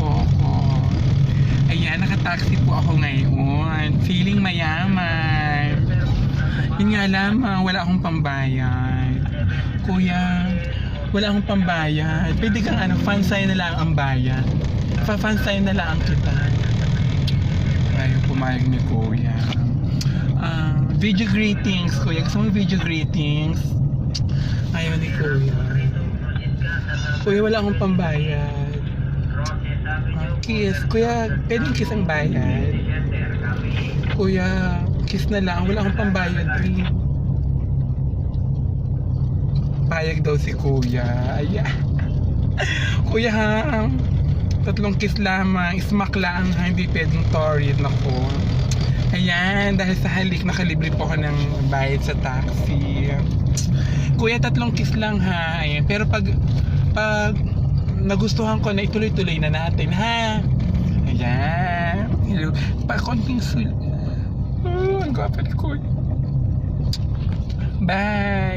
Po ako. Ayan, nakataxi po ako ngayon. Feeling mayaman. Yun nga lamang, wala akong pambayad. Kuya, wala akong pambayad. Pwede kang ano, fansay na lang ang bayad. Pa-fansay na lang kita. Ayaw pumayag ni Kuya. Ah, video greetings, Kuya. Gusto mo video greetings? Ayaw ni Kuya. Kuya, wala akong pambayad. Ah, kiss. Kuya, pwedeng kiss ang bayad. Kuya, kiss na lang. Wala akong pambayad. Please. Payag daw si Kuya. Ay, Kuya ha, tatlong kiss lamang. Smack lang ha, hindi pwedeng torrid. Naku. Ayan, dahil sa halik, nakalibre po ako ng bayad sa taxi. Kuya, tatlong kiss lang ha. Ayan. Pero pag, pag nagustuhan ko na ituloy-tuloy na natin ha. Ayan. Hello. Pa, konting sul. Oh, ang gwapo ni Kuya. Bye.